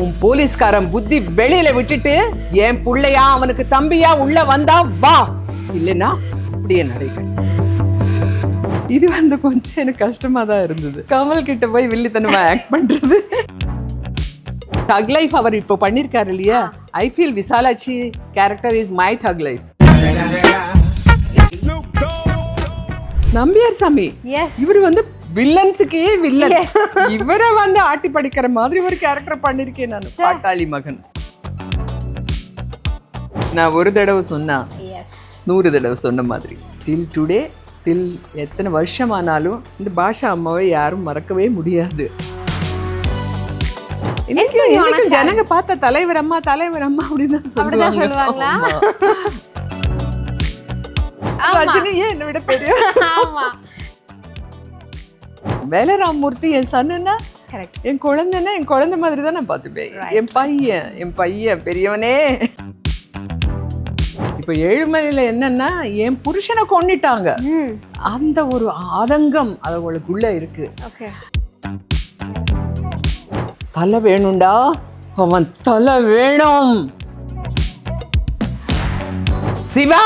உன் போலீஸ்காரன் புத்தி வெளியில விட்டுட்டு என் புள்ளையா அவனுக்கு தம்பியா உள்ள வந்தா வா. இல்லைன்னா அப்படியே நடைகள் இது வந்து கொஞ்சம் எனக்கு கஷ்டமா தான் இருந்தது. கமல் கிட்ட போய் வில்லித்தனமா ஆக்ட் பண்றது. டக் லைஃப் அவர் இப்போ பண்ணிருக்காரு இல்லையா? I feel Visalakshi character is my duck life Nambiar Sami இவர் வந்து வில்லன்ஸுக்கே வில்லன். இவரை வந்து ஆட்டி படிக்கிற மாதிரி ஒரு கேரக்டர் பண்ணிருக்கேன் நான். பாட்டாளி மகன். நான் ஒரு தடவை சொன்னா நூறு தடவை சொன்ன மாதிரி டில் டுடே டில் எத்தனை வருஷம் ஆனாலும் இந்த பாஷா அம்மாவை யாரும் மறக்கவே முடியாது. இன்னைக்கு இன்னைக்கு ஜனங்க பார்த்த தலைவர் அம்மா தலைவர் அம்மா அப்படின்னு சொல்லுவாங்க. ரஜினி ஏன் என்னை விட பெரிய ஆமா வேலராமூர்த்தி என் சன்னுன்னா கரெக்ட் என் குழந்தைன்னா என் குழந்தை மாதிரி தான் நான் பார்த்துப்பேன். என் பையன் என் பையன் பெரியவனே. இப்போ ஏழுமலையில என்னன்னா என் புருஷனை கொன்னிட்டாங்க. ம். அந்த ஒரு ஆதங்கம் அது அவளுக்குள்ள இருக்கு தலை வேணும்டா? அவன் தலை வேணும். சிவா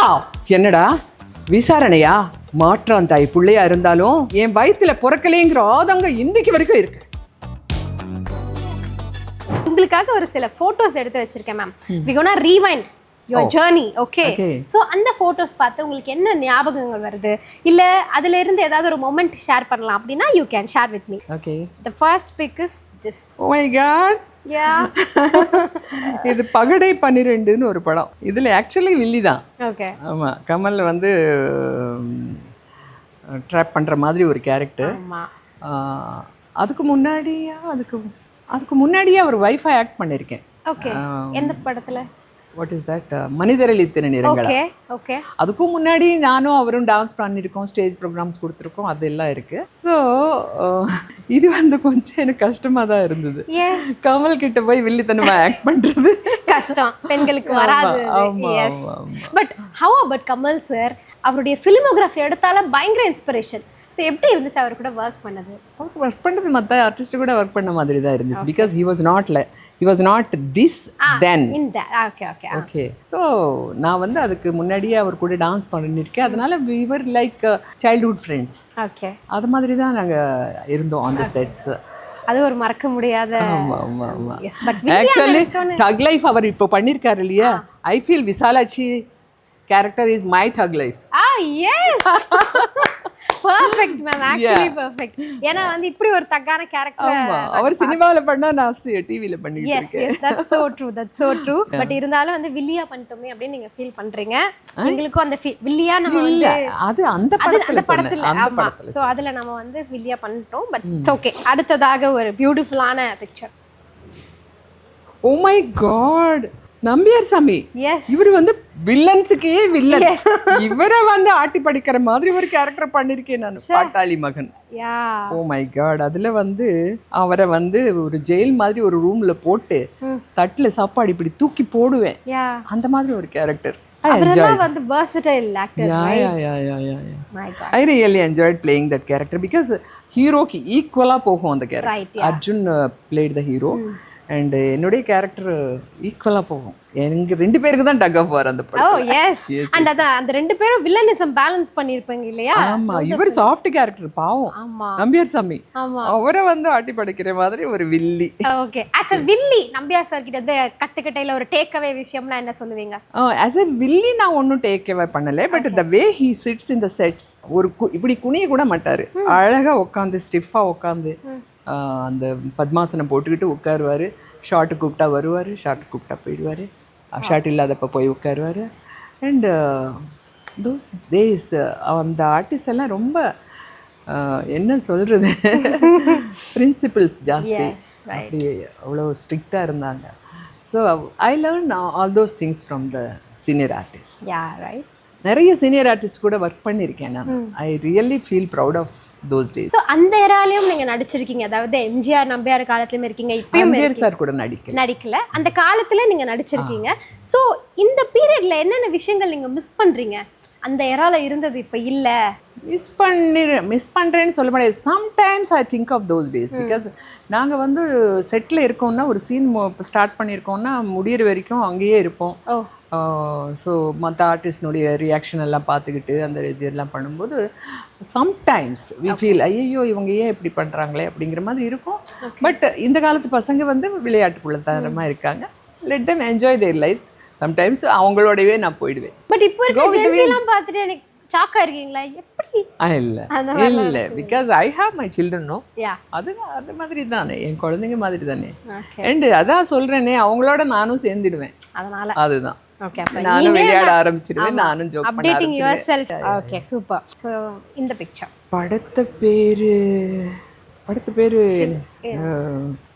என்னடா? விசாரணையா? மாற்றான் தாய் பிள்ளையா இருந்தாலும் என் வயித்துல பிறக்கலைங்கிற ஆதங்கம் இன்னைக்கு வரைக்கும் இருக்கு. உங்களுக்காக ஒரு சில போட்டோஸ் எடுத்து வச்சிருக்கேன் ma'am we gonna rewind your journey okay. So அந்த போட்டோஸ் பார்த்து உங்களுக்கு என்ன ஞாபகங்கள் வருது? இல்ல அதுல இருந்து ஏதாவது ஒரு மொமெண்ட் ஷேர் பண்ணலாம் அப்படின்னா you can share with me okay the first pic is this oh my god இது பகடை பன்னிரெண்டுன்னு ஒரு படம். இதுல ஆக்சுவலி வில்லி தான். ஓகே ஆமா கமல் வந்து ட்ராப் பண்ற மாதிரி ஒரு கேரக்டர் அதுக்கு முன்னாடியா அதுக்கு அதுக்கு முன்னாடியே அவர் ஒய்ஃபை ஆக்ட் பண்ணியிருக்கேன் ஓகே எந்த படத்துல? வாட் இஸ் தட் மனிதரளி திறனிறங்கள் ஓகே அதுக்கும் முன்னாடி நானும் அவரும் டான்ஸ் பண்ணியிருக்கோம் ஸ்டேஜ் ப்ரோக்ராம்ஸ் கொடுத்துருக்கோம் அதெல்லாம் இருக்கு. ஸோ இது வந்து கொஞ்சம் எனக்கு கஷ்டமாக தான் இருந்தது. கமல் கிட்ட போய் வில்லித்தனமா ஆக்ட் பண்றது. கஷ்டம். பெண்களுக்கு வராது. But how about Kamal sir அவருடைய ஃபிலிமோகிராஃபி எடுத்தால பயங்கர இன்ஸ்பிரேஷன் ஸோ எப்படி இருந்துச்சு அவர் கூட ஒர்க் பண்ணது? ஒர்க் பண்ணுறது மற்ற ஆர்டிஸ்ட் கூட ஒர்க் பண்ண மாதிரி தான் இருந்துச்சு. Because he was not he was not this then okay okay okay so நான் வந்து அதுக்கு முன்னாடியே அவர் கூட டான்ஸ் பண்ணியிருக்கேன் அதனால we were like childhood friends okay அது மாதிரி தான் நாங்கள் இருந்தோம் அந்த செட்ஸ் அது ஒரு மறக்க முடியாத ஆக்சுவலி டக் லைஃப் அவர் இப்போ பண்ணியிருக்காரு இல்லையா? I feel Visalakshi character is my tuck life ah yes perfect ma'am actually perfect ஏன்னா வந்து இப்படி ஒரு தக்கான கேரக்டர் அவர் சினிமாவில் பண்ணா நான் டிவியில் பண்ணிட்டு yes yes that's so true that's so true but இருந்தாலும் வந்து வில்லியா பண்ணிட்டோமே அப்படின்னு நீங்க ஃபீல் பண்றீங்க. எங்களுக்கும் அந்த வில்லியா நம்ம வந்து அது அந்த படத்துல படத்துல ஆமா. சோ அதுல நம்ம வந்து வில்லியா பண்ணிட்டோம். பட் இட்ஸ் ஓகே அடுத்ததாக ஒரு பியூட்டிஃபுல்லான picture oh my god Nambiar சாமி. இவர் வந்து வில்லன்ஸுக்கே வில்லன் இவரை வந்து ஆட்டி படிக்கிற மாதிரி ஒரு கேரக்டர் பண்ணிருக்கேன் நான். பாட்டாளி மகன். ஓ மை காட் அதுல வந்து அவரை வந்து ஒரு ஜெயில் மாதிரி ஒரு ரூம்ல போட்டு. தட்டுல சாப்பாடு இப்படி தூக்கி போடுவேன். அந்த மாதிரி ஒரு கேரக்டர் வந்து versatile actor Yeah, right? yeah, yeah, yeah, yeah, yeah. my god. I really enjoyed playing that character because ஹீரோக்கு ஈக்குவலா போகும் அந்த character Arjun played the hero and என்னுடைய கேரக்டர் ஈக்குவலா போகும். எனக்கு ரெண்டு பேருக்கு தான் டக் ஆஃப் அந்த ஓ படம் எஸ் அண்ட் அதான் அந்த ரெண்டு பேரும் வில்லனிசம் பேலன்ஸ் பண்ணிருப்பாங்க இல்லையா? ஆமா இவர் சாஃப்ட் கேரக்டர் பாவம். ஆமா. நம்பியார் சாமி. ஆமா. அவரை வந்து ஆட்டி படைக்கிற மாதிரி ஒரு வில்லி. ஓகே ஆஸ் அ வில்லி நம்பியார் சார் கிட்ட இருந்து கத்துக்கிட்ட இல்ல ஒரு டேக் அவே விஷயம்னா என்ன சொல்லுவீங்க? ஆஸ் எ வில்லி நான் ஒன்றும் டேக் கேவே பண்ணல but the way he sits in the sets ஒரு இப்படி குனிய கூட மாட்டாரு அழகா உட்காந்து ஸ்டிஃபா உட்காந்து அந்த பத்மாசனம் போட்டுக்கிட்டு உட்காருவாரு. ஷார்ட்டு கூப்பிட்டா வருவார் ஷார்ட் கூப்பிட்டா போயிடுவார். ஷார்ட் இல்லாதப்ப போய் உட்காருவார். அண்ட் தோஸ் டேஸ் அந்த ஆர்டிஸ்ட் எல்லாம் ரொம்ப என்ன சொல்கிறது பிரின்சிபிள்ஸ் ஜாஸ்தி. அப்படி அவ்வளோ ஸ்ட்ரிக்டாக இருந்தாங்க. So I learn all those things from the senior artist yeah right நிறைய சீனியர் ஆர்டிஸ்ட் கூட ஒர்க் பண்ணியிருக்கேன் நான். I really feel proud of those days so அந்த ஏராலையும் நீங்க நடிச்சிருக்கீங்க. அதாவது எம்ஜிஆர் நம்பியார் காலத்துலயும் இருக்கீங்க இப்பயும் எம்ஜிஆர் சார் கூட நடிக்கல. நடிக்கல. அந்த காலத்துல நீங்க நடிச்சிருக்கீங்க. சோ இந்த பீரியட்ல என்னென்ன விஷயங்கள் நீங்க மிஸ் பண்றீங்க? அந்த எரால இருந்தது இப்ப இல்ல? மிஸ் பண்ணிரு மிஸ் பண்ணுறேன்னு சொல்ல முடியாது. Sometimes I think of those days because நாங்கள் வந்து செட்டில் இருக்கோம்னா ஒரு சீன் ஸ்டார்ட் பண்ணியிருக்கோம்னா முடியிற வரைக்கும் அங்கேயே இருப்போம். ஸோ மற்ற ஆர்டிஸ்டினுடைய ரியாக்ஷன் எல்லாம் பார்த்துக்கிட்டு அந்த இது எல்லாம் பண்ணும்போது சம்டைம்ஸ் வி ஃபீல் ஐயோ இவங்க ஏன் இப்படி பண்ணுறாங்களே அப்படிங்கிற மாதிரி இருக்கும். பட் இந்த காலத்து பசங்க வந்து விளையாட்டுக்குள்ள தரமாக இருக்காங்க. Let them enjoy their lifes sometimes அவங்களோடவே நான் போயிடுவேன். பட் இப்போ இருக்க பார்த்துட்டு எனக்கு சாக்கா இருக்கீங்களா? எப்படி? இல்லை. இல்லை பிகாஸ் ஐ ஹாவ் மை சில்ட்ரனோ அது அது மாதிரி தானே. என் குழந்தைங்க மாதிரி தானே. அண்டு அதான் சொல்கிறேனே அவங்களோட நானும் சேர்ந்துடுவேன். அதனால. அதுதான். ஓகே நானும் விளையாட ஆரம்பிச்சிடுவேன் நானும் ஜோக் பண்ண அப்டேட்டிங் யுவர் ஆரம்பிச்சிடுவேன் செல்ஃப் ஓகே சூப்பர் ஸோ இந்த பிக்சர் படத்த பேரு படத்த பேரு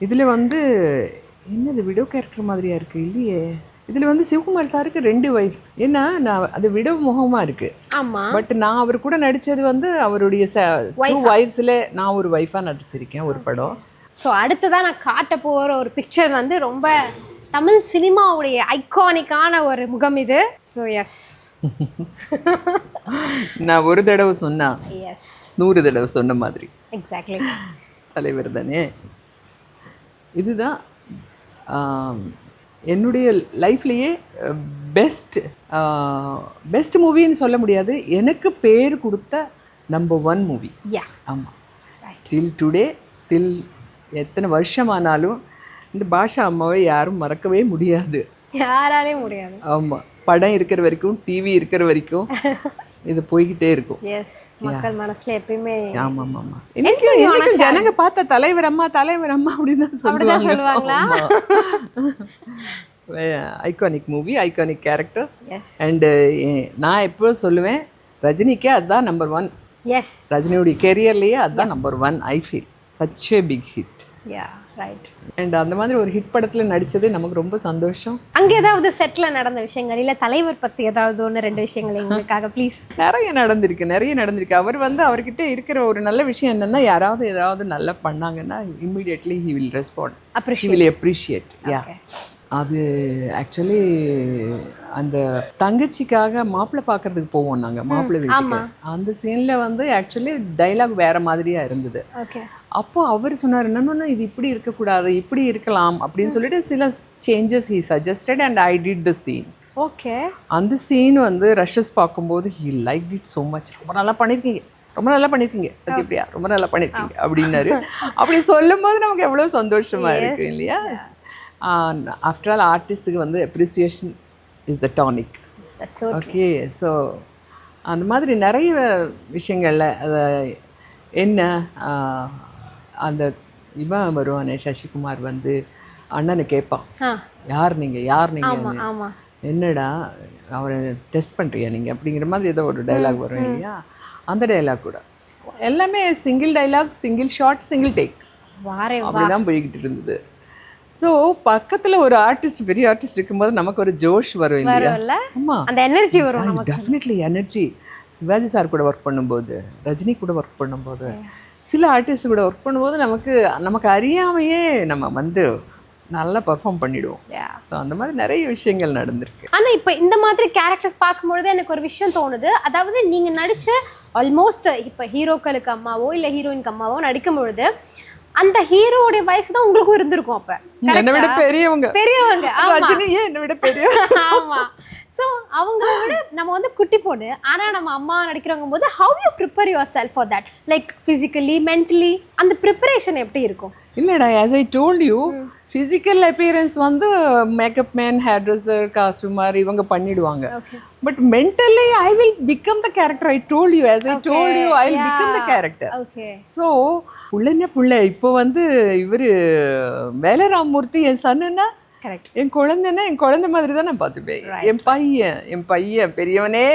இதுல வந்து என்னது விடோ கேரக்டர் மாதிரியா இருக்கு? இல்லையே. இதுல வந்து சிவகுமார் சாருக்கு ரெண்டு வைஃப் ஏன்னா நான் அது விடோ முகமா இருக்கு. ஆமா. பட் நான் அவர் கூட நடிச்சது வந்து அவருடைய டூ வைஃப்ஸ்ல நான் ஒரு வைஃபா நடிச்சிருக்கேன் ஒரு படம். ஸோ அடுத்ததா நான் காட்ட போற ஒரு பிக்சர் வந்து ரொம்ப தமிழ் சினிமாவுடைய ஐகானிக்கான ஒரு முகம் இது. ஸோ எஸ் நான் ஒரு தடவை சொன்னா எஸ் நூறு தடவை சொன்ன மாதிரி. எக்ஸாக்ட்லி தலைவர் தானே. இதுதான் என்னுடைய லைஃப்லேயே பெஸ்ட் பெஸ்ட் மூவின்னு சொல்ல முடியாது. எனக்கு பேர் கொடுத்த நம்பர் ஒன் மூவி ஆமாம் டில் டுடே டில் எத்தனை வருஷம் ஆனாலும் இந்த பாஷா அம்மாவை யாரும் மறக்கவே முடியாது. யாராலையும் முடியாது. ஆமாம் படம் இருக்கிற வரைக்கும் டிவி இருக்கிற வரைக்கும் இது போய்கிட்டே இருக்கும். எஸ் மக்கள் மனசுல எப்பயுமே ஆமாம் ஆமாம் இன்னைக்கும் இன்னைக்கும் ஜனங்க பார்த்த தலைவர் அம்மா தலைவர் அம்மா அப்படின்னு சொல்லுவாங்க. சொல்லுவாங்களா? Iconic movie iconic character and நான் எப்போ சொல்லுவேன் ரஜினிக்கே அதுதான் நம்பர் ஒன் எஸ் ரஜினியோடைய கெரியர்லேயே அதுதான் number one I feel such a big hit yeah right and அந்த மாதிரி ஒரு ஹிட் படத்தில் நடித்தது நமக்கு ரொம்ப சந்தோஷம். அங்க ஏதாவது செட்ல நடந்த விஷயங்கள் இல்ல தலைவர் பத்தி ஏதாவது ஒன்று ரெண்டு விஷயங்கள் எங்களுக்காக ப்ளீஸ் நிறைய நடந்திருக்கு நிறைய நடந்திருக்கு. அவர் வந்து அவர்கிட்ட இருக்கிற ஒரு நல்ல விஷயம் என்னன்னா யாராவது ஏதாவது நல்லா பண்ணாங்கன்னா immediately he will respond appreciate will appreciate yeah. அது ஆக்சுவலி அந்த தங்கச்சிக்காக மாப்பிள்ளை பார்க்கறதுக்கு போவோம் நாங்கள் மாப்பிள்ளை வீட்டுக்கு. அந்த சீனில் வந்து ஆக்சுவலி டைலாக் வேற மாதிரியா இருந்தது. அப்போ அவர் சொன்னார் என்னன்னா இது இப்படி இருக்கக்கூடாது இப்படி இருக்கலாம் அப்படின்னு சொல்லிட்டு சில changes he suggested and I did the scene okay. அந்த சீன் வந்து ரஷஸ் பார்க்கும்போது he like it so much ரொம்ப நல்லா பண்ணியிருக்கீங்க ரொம்ப நல்லா பண்ணியிருக்கீங்க சத்யபிரியா ரொம்ப நல்லா பண்ணியிருக்கீங்க அப்படின்னாரு. அப்படி சொல்லும்போது நமக்கு எவ்வளோ சந்தோஷமா இருக்கு இல்லையா? ஆஃப்டர் ஆல் ஆர்டிஸ்ட்டுக்கு வந்து appreciation is the tonic okay so அந்த மாதிரி நிறைய விஷயங்களில் அதை என்ன அந்த இவன் வருவானே சசிகுமார் வந்து அண்ணனை கேட்பான். யார் நீங்கள் யார் நீங்கள் என்னடா அவரை டெஸ்ட் பண்ணுறியா நீங்கள் அப்படிங்கிற மாதிரி ஏதோ ஒரு டைலாக் வரும் இல்லையா? அந்த டைலாக் கூட. எல்லாமே single dialogue single shot single take அப்படிதான் போய்கிட்டு இருந்தது. ஸோ பக்கத்தில் ஒரு ஆர்டிஸ்ட் பெரிய ஆர்டிஸ்ட் இருக்கும்போது நமக்கு ஒரு ஜோஷ் வரும் இல்லையா? ஆமாம் அந்த எனர்ஜி வரும் டெஃபினெட்லி எனர்ஜி சிவாஜி சார் கூட ஒர்க் பண்ணும்போது ரஜினி கூட ஒர்க் பண்ணும்போது சில ஆர்டிஸ்ட் கூட ஒர்க் பண்ணும்போது நமக்கு நமக்கு அறியாமையே நம்ம வந்து நல்லா பெர்ஃபார்ம் பண்ணிடுவோம். ஸோ அந்த மாதிரி நிறைய விஷயங்கள் நடந்திருக்கு. ஆனா இப்ப இந்த மாதிரி கேரக்டர்ஸ் பார்க்கும்பொழுது எனக்கு ஒரு விஷயம் தோணுது. அதாவது நீங்க நடிச்ச ஆல்மோஸ்ட் இப்ப ஹீரோக்களுக்கு அம்மாவோ இல்ல ஹீரோயினுக்கு அம்மாவோ நடிக்கும் பொழுது அந்த ஹீரோவுடைய வயசு தான் உங்களுக்கும் இருந்திருக்கும் அப்ப. என்னை விட பெரியவங்க. பெரியவங்க ரஜினியே என்னை விட பெரிய ஆமா. ஸோ அவங்கள விட நம்ம வந்து குட்டி பொண்ணு. ஆனா நம்ம அம்மா நடிக்கிறவங்க போது how you prepare yourself for that like physically mentally அந்த ப்ரிப்பரேஷன் எப்படி இருக்கும்? இல்லைடா as I told you physical appearance வந்து makeup man hair dresser costumer இவங்க பண்ணிடுவாங்க. But mentally I will become the character I told you as I told you I will become the character so புள்ளன புள்ள இப்போ வந்து இவர் வேலராமூர்த்தி என் சன்னுன்னா என் குழந்தைன்னா என் குழந்தை மாதிரி தான் நான் பார்த்துப்பேன். என் பையன் என் பையன் பெரியவனே.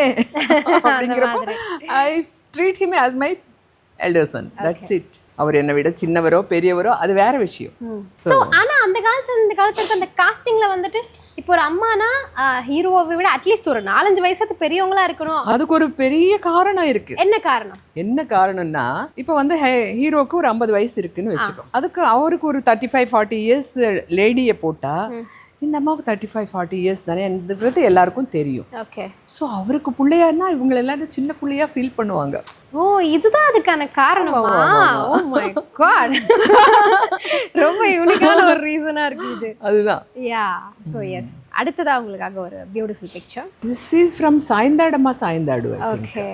அப்படிங்கிறப்போ I treat him as my elder son that's it அவர் என்னை விட சின்னவரோ பெரியவரோ அது வேற விஷயம். ஸோ ஆனா அந்த காலத்துல இந்த காலத்துல இருக்க அந்த காஸ்டிங்ல வந்துட்டு இப்போ ஒரு அம்மானா ஹீரோவை விட அட்லீஸ்ட் ஒரு நாலஞ்சு வயசுக்கு பெரியவங்களா இருக்கணும். அதுக்கு ஒரு பெரிய காரணம் இருக்கு. என்ன காரணம்? என்ன காரணம்னா இப்போ வந்து ஹீரோக்கு ஒரு ஐம்பது வயசு இருக்குன்னு வச்சுக்கோ. அதுக்கு அவருக்கு ஒரு தேர்ட்டி ஃபைவ் ஃபார்ட்டி இயர்ஸ் லேடியை போட்டா இந்த அம்மாவுக்கு தேர்ட்டி ஃபைவ் ஃபார்ட்டி இயர்ஸ் தானே என்றது எல்லாருக்கும் தெரியும். ஓகே ஸோ அவருக்கு பிள்ளையாருன்னா இவங்க எல்லாரும் சின்ன பிள்ளையா ஃபீல் பண்ணுவாங்க. ஓ இதுதான் அதுக்கான காரணமா? ஓ மை காட் ரொம்ப யூனிக்கான ஒரு ரீசனா இருக்கு இது. அதுதான். யா ஸோ எஸ் அடுத்ததா உங்களுக்காக ஒரு beautiful picture this is from Saindhadamma Saindhadu. Okay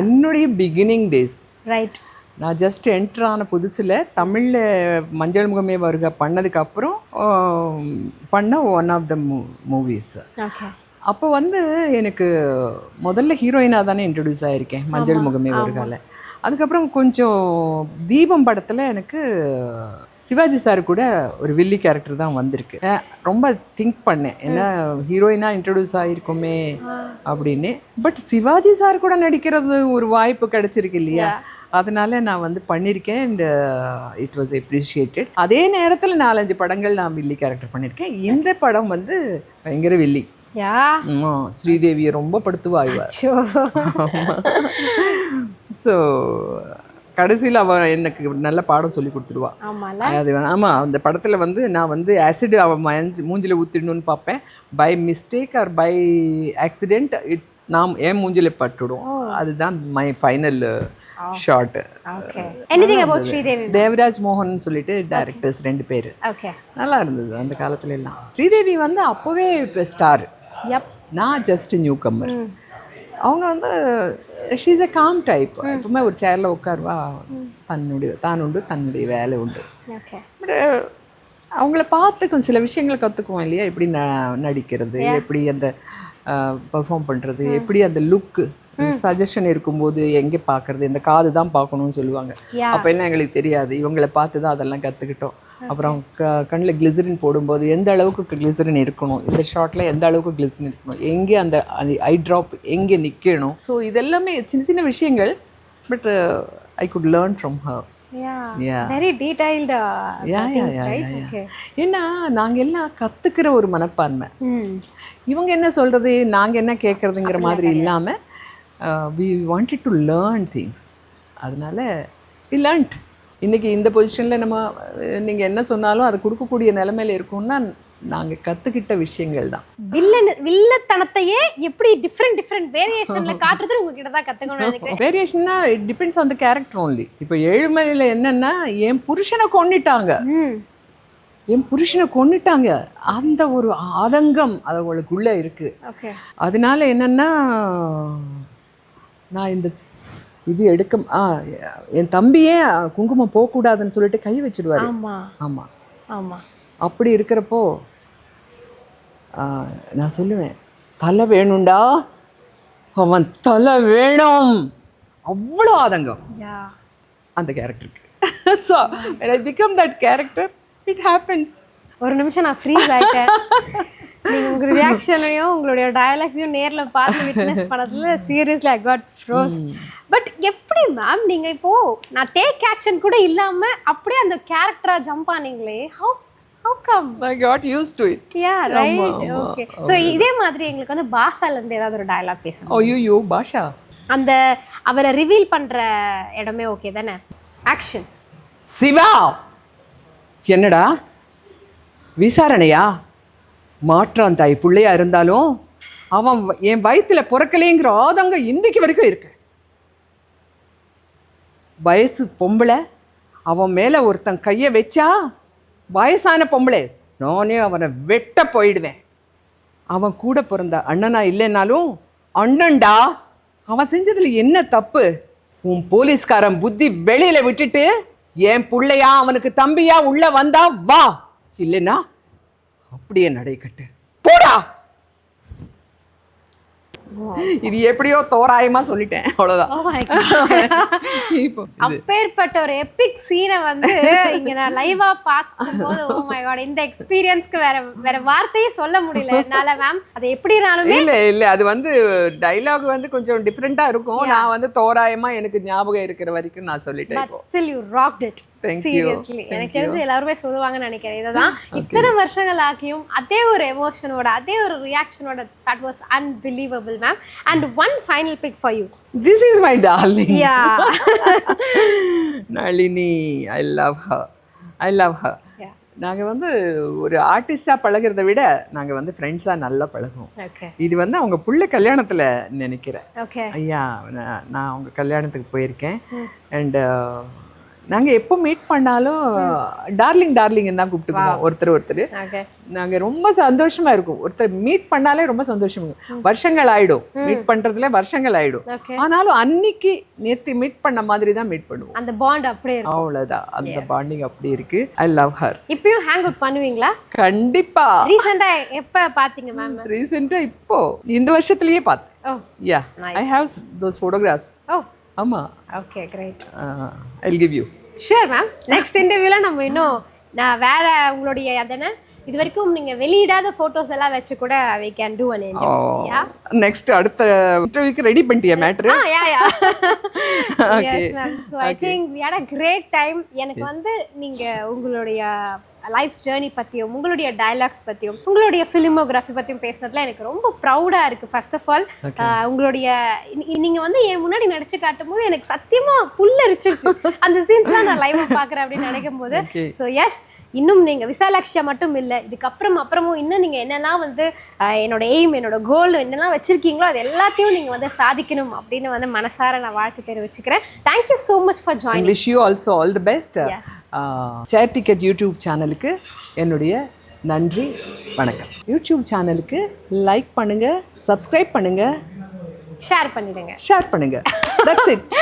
என்னுடைய பிகினிங் டேஸ் ரைட் நான் ஜஸ்ட் என்டர் ஆன புதுசில் தமிழில் மஞ்சள் முகமே வருக பண்ணதுக்கப்புறம் பண்ண ஒன் ஆஃப் த மூ மூவிஸ் ஓகே அப்போ வந்து எனக்கு முதல்ல ஹீரோயினாக தானே இன்ட்ரடியூஸ் ஆகிருக்கேன் மஞ்சள் முகமே வருகால அதுக்கப்புறம் கொஞ்சம் தீபம் படத்தில் எனக்கு சிவாஜி சார் கூட ஒரு வில்லி கேரக்டர் தான் வந்திருக்கு. ரொம்ப திங்க் பண்ணேன். ஏன்னா ஹீரோயினாக இன்ட்ரடியூஸ் ஆகிருக்கோமே அப்படின்னு. பட் சிவாஜி சார் கூட நடிக்கிறது ஒரு வாய்ப்பு கிடைச்சிருக்கு இல்லையா? அதனால நான் வந்து பண்ணியிருக்கேன் அண்ட் இட் வாஸ் எப்ரிஷியேட்டட் அதே நேரத்தில் நாலஞ்சு படங்கள் நான் வில்லி கேரக்டர் பண்ணியிருக்கேன் இந்த படம் வந்து பயங்கர வில்லி. ஸ்ரீதேவியை ரொம்ப படுத்துவா இவ சோ ஸோ கடைசியில் அவ எனக்கு நல்ல பாடம் சொல்லி கொடுத்துருவா. ஆமால. அது வே- ஆமா அந்த படத்துல வந்து நான் வந்து ஆசிட் அவ மயஞ்சு மூஞ்சில ஊத்திடணும்னு பார்ப்பேன். By mistake or by accident it நாம் என் மூஞ்சில பட்டுடும். அதுதான் மை ஃபைனல் ஷார்ட் தேவராஜ் மோகன் சொல்லிட்டு டைரக்டர்ஸ் ரெண்டு பேர். ஓகே நல்லா இருந்தது அந்த காலத்துல எல்லாம். ஸ்ரீதேவி வந்து அப்போவே இப்போ ஸ்டார் நான் ஜஸ்ட் நியூ கம்மர் அவங்க வந்து ஷீஸ் அ காம் டைப் எப்பவுமே ஒரு சேரில் உட்காருவா? தன்னுடைய தான் உண்டு தன்னுடைய வேலை உண்டு. பட் அவங்கள பார்த்து கொஞ்சம் சில விஷயங்களை கற்றுக்குவோம் இல்லையா? எப்படி ந நடிக்கிறது எப்படி அந்த பெர்ஃபார்ம் பண்ணுறது எப்படி அந்த லுக்கு சஜஷன் இருக்கும்போது எங்கே பார்க்கறது? இந்த காது தான் பார்க்கணும்னு சொல்லுவாங்க. அப்போ எல்லாம் எங்களுக்கு தெரியாது. இவங்களை பார்த்து தான் அதெல்லாம் கற்றுக்கிட்டோம் அப்புறம் க கண்ணில் கிளிசரின் போடும்போது எந்த அளவுக்கு கிளிசரின் இருக்கணும்? இந்த ஷார்ட்டில் எந்த அளவுக்கு கிளிசரின் இருக்கணும்? எங்கே அந்த ஐ ட்ராப் எங்கே நிற்கணும் ஸோ இதெல்லாமே சின்ன சின்ன விஷயங்கள் but I could learn from her ஏன்னா நாங்கள் எல்லாம் கற்றுக்கிற ஒரு மனப்பான்மை. இவங்க என்ன சொல்கிறது நாங்கள் என்ன கேட்குறதுங்கிற மாதிரி இல்லாமல் we wanted to learn things அதனால வி லேர்ன்ட் இன்றைக்கி இந்த பொசிஷனில் நம்ம நீங்கள் என்ன சொன்னாலும் அது கொடுக்கக்கூடிய நிலமையில இருக்கோம்னா நாங்கள் கற்றுக்கிட்ட விஷயங்கள் தான். வில்லன் வில்லத்தனத்தையே எப்படி டிஃப்ரெண்ட் டிஃப்ரெண்ட் வேரியேஷன்ல காட்டுறது உங்ககிட்ட தான் நினைக்கிறேன். வேரியேஷன்னா it depends on the character only. இப்போ ஏழுமலையில் என்னென்னா என் புருஷனை கொன்னிட்டாங்க. ம். என் புருஷனை கொன்னுட்டாங்க. அந்த ஒரு ஆதங்கம் அது அவளுக்குள்ளே இருக்குது அதனால என்னன்னா நான் இந்த இது எடுக்க ஆ என் தம்பியே குங்குமம் போகக்கூடாதுன்னு சொல்லிட்டு கை வச்சிடுவாரு. ஆமா. ஆமாம் ஆமா. அப்படி இருக்கிறப்போ நான் சொல்லுவேன் தலை வேணும்டா. அவன் தலை வேணும். அவ்வளோ ஆதங்கம். யா. அந்த கேரக்டருக்கு so I become that character it happens ஒரு நிமிஷம் நான் ஃப்ரீஸ் ஆயிட்டேன். நீங்க உங்க ரியாக்ஷனையும் உங்களுடைய டயலாக்ஸையும் நேர்ல பார்த்து விட்னஸ் பண்ணதுல seriously I got froze but எப்படி மேம் நீங்க இப்போ நான் டேக் ஆக்ஷன் கூட இல்லாம அப்படியே அந்த கேரக்டரா jump ஆனீங்களே how how come I got use to it yeah right okay so இதே மாதிரி எங்களுக்கு வந்து பாஷால இருந்து ஏதாவது ஒரு டயலாக் பேசணும் ஐயோ பாஷா? அந்த அவரை ரிவீல் பண்ற இடமே ஓகே தானே? ஆக்ஷன் சிவா! என்னடா? விசாரணையா? மாற்றான் தாய் பிள்ளையா இருந்தாலும் அவன் என் வயித்துல பிறக்கலேங்கிற ஆதங்கம் இன்றைக்கு வரைக்கும் இருக்கு. வயசு பொம்பளை அவன் மேலே ஒருத்தன் கையை வச்சா வயசான பொம்பளை நானே அவனை வெட்ட போயிடுவேன். அவன் கூட பிறந்த அண்ணனா இல்லைனாலும் அண்ணன்டா அவன் செஞ்சதில் என்ன தப்பு? உன் போலீஸ்காரன் புத்தி வெளியில் விட்டுட்டு என் பிள்ளையா அவனுக்கு தம்பியா உள்ளே வந்தா வா. இல்லைன்னா அப்படியே நடைக்கட்டு. போடா! இது எப்படியோ தோராயமா சொல்லிட்டேன். அவ்வளவுதான். ஓ மை காட் இப்போ அப்பேற்பட்ட ஒரு எபிக் சீனை வந்து இங்க நான் லைவா பார்க்கும்போது ஓ மை காட் இந்த எக்ஸ்பீரியன்ஸ்க்கு வேற வேற வார்த்தையே சொல்ல முடியல என்னால மேம் அது எப்படினாலுமே இல்ல இல்ல. அது வந்து டைலாக் வந்து கொஞ்சம் டிஃப்ரெண்டா இருக்கும். நான் வந்து தோராயமா எனக்கு ஞாபகம் இருக்கிற வரைக்கும் நான் சொல்லிட்டேன் but still you rocked it. Seriously எனக்கு தெரிஞ்சு எல்லாருமே சொல்லுவாங்கன்னு நினைக்கிறேன். இதுதான் இத்தனை வருஷங்கள் ஆக்கியும் அதே ஒரு எமோஷனோட அதே ஒரு ரியாக்ஷனோட that was unbelievable ma'am and one final pick for you this is my darling yeah Nalini I love her I love her நாங்கள் வந்து ஒரு ஆர்டிஸ்டாக பழகுறத விட நாங்கள் வந்து ஃப்ரெண்ட்ஸாக நல்லா பழகுவோம். ஓகே இது வந்து அவங்க புள்ள கல்யாணத்தில் நினைக்கிறேன். ஓகே ஐயா நான் நான் அவங்க கல்யாணத்துக்கு போயிருக்கேன். அண்டு நாங்கள் எப்போ மீட் பண்ணாலும் டார்லிங் டார்லிங் தான் கூப்பிட்டுக்குவோம். ஒருத்தர் ஒருத்தர். நாங்கள் ரொம்ப சந்தோஷமா இருக்கும். ஒருத்தர் மீட் பண்ணாலே ரொம்ப சந்தோஷம் வருஷங்கள் ஆயிடும். மீட் பண்றதுல வருஷங்கள் ஆயிடும். ஆனாலும் அன்னைக்கு நேத்து மீட் பண்ண மாதிரி தான் மீட் பண்ணுவோம். அந்த பாண்ட் அப்படியே அவ்வளவுதான். அந்த பாண்டிங் அப்படி இருக்கு. ஐ லவ் ஹர் இப்பயும் ஹேங் அவுட் பண்ணுவீங்களா? கண்டிப்பா. ரீசெண்டா எப்ப பாத்தீங்க மேம் ரீசெண்டா இப்போ. இந்த வருஷத்துலயே பார்த்தேன் ஓ yeah I have those photographs oh ஆமா. Okay great I give you sure ma'am next இன்டர்வியூல நம்ம இன்னும் நான் வேற உங்களுடைய அதன இது வரைக்கும் நீங்க வெளியிடாத போட்டோஸ் எல்லாம் வச்சு கூட can do an interview. Yeah? Next அடுத்த இன்டர்வியூக்கு ரெடி பண்ணிட்டியா மேட்ரு ஆ yeah yeah yes ma'am so I think we had great time எனக்கு வந்து நீங்க உங்களுடைய லைஃப் ஜேர்னி பற்றியும் உங்களுடைய டயலாக்ஸ் பற்றியும் உங்களுடைய ஃபிலிமோகிராஃபி பற்றியும் பேசுனதுல எனக்கு ரொம்ப ப்ரௌடாக இருக்குது ஃபர்ஸ்ட் ஆஃப் ஆல் உங்களுடைய நீ- நீங்க வந்து என் முன்னாடி நடிச்சு காட்டும் போது எனக்கு சத்தியமா புல்லரிச்சிருச்சு. அந்த சீன்ஸ்லாம் நான் லைவ் பார்க்குறேன் அப்படின்னு நினைக்கும் போது. ஸோ எஸ் இன்னும் நீங்க விசாலாட்சியா மட்டும் இல்லை இதுக்கப்புறம் அப்புறமும் இன்னும் நீங்க என்னெல்லாம் வந்து என்னோட எய்ம் என்னோட கோல் என்னெல்லாம் வச்சிருக்கீங்களோ அது எல்லாத்தையும் நீங்க வந்து சாதிக்கணும் அப்படின்னு வந்து மனசார நான் வாழ்த்து தெரிவிச்சுக்கிறேன். Thank you so much for I joining wish you also all the best. Chair ticket YouTube சேனலுக்கு என்னுடைய நன்றி வணக்கம். யூடியூப் சேனலுக்கு லைக் பண்ணுங்க சப்ஸ்கிரைப் பண்ணுங்க ஷேர் பண்ணிடுங்க. ஷேர் பண்ணுங்க. That's it